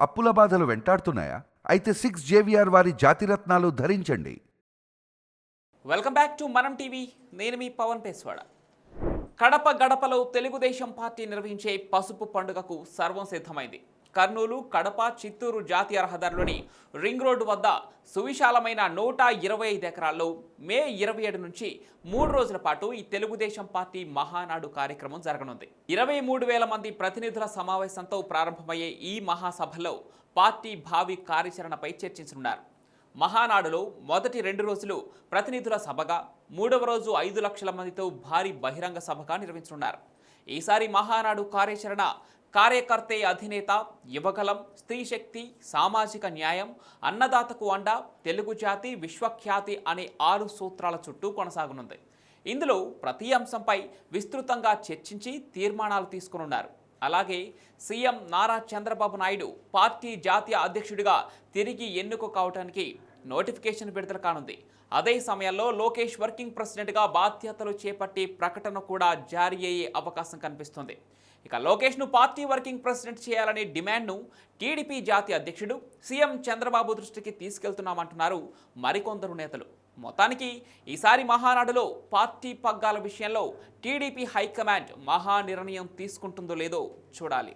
అప్పుల బాధలు వెంటాడుతున్నాయా? అయితే సిక్స్ జేవిఆర్ వారి జాతిరత్నాలు ధరించండి. Welcome back to Manam TV నేను మీ పవన్ పేస్వాడ. కడప గడపలో తెలుగుదేశం పార్టీ నిర్వహించే పసుపు పండుగకు సర్వం సిద్ధమైంది. కర్నూలు కడప చిత్తూరు జాతీయ రహదారిలోని రింగ్ రోడ్డు వద్ద సువిశాలమైన నూట ఇరవై ఐదు ఎకరాల్లో మే ఇరవై ఏడు నుంచి మూడు రోజుల పాటు ఈ తెలుగుదేశం పార్టీ మహానాడు కార్యక్రమం జరగనుంది. ఇరవై మూడు వేల మంది ప్రతినిధుల సమావేశంతో ప్రారంభమయ్యే ఈ మహాసభలో పార్టీ భావి కార్యాచరణపై చర్చించనున్నారు. మహానాడులో మొదటి రెండు రోజులు ప్రతినిధుల సభగా మూడవ రోజు ఐదు లక్షల మందితో భారీ బహిరంగ సభగా నిర్వహించనున్నారు. ఈసారి మహానాడు కార్యాచరణ కార్యకర్తే అధినేత యువకలం స్త్రీ శక్తి సామాజిక న్యాయం అన్నదాతకు అండ తెలుగు జాతి విశ్వఖ్యాతి అనే ఆరు సూత్రాల చుట్టూ కొనసాగనుంది. ఇందులో ప్రతి అంశంపై విస్తృతంగా చర్చించి తీర్మానాలు తీసుకునున్నారు. అలాగే సీఎం నారా చంద్రబాబు నాయుడు పార్టీ జాతీయ అధ్యక్షుడిగా తిరిగి ఎన్నుక కావటానికి నోటిఫికేషన్ విడుదల కానుంది. అదే సమయంలో లోకేష్ వర్కింగ్ ప్రెసిడెంట్గా బాధ్యతలు చేపట్టి ప్రకటన కూడా జారీ అయ్యే అవకాశం కనిపిస్తుంది. ఇక లోకేష్ను పార్టీ వర్కింగ్ ప్రెసిడెంట్ చేయాలనే డిమాండ్ను టీడీపీ జాతీయ అధ్యక్షుడు సీఎం చంద్రబాబు దృష్టికి తీసుకెళ్తున్నామంటున్నారు మరికొందరు నేతలు. మొత్తానికి ఈసారి మహానాడులో పార్టీ పగ్గాల విషయంలో టీడీపీ హైకమాండ్ మహా నిర్ణయం తీసుకుంటుందో లేదో చూడాలి.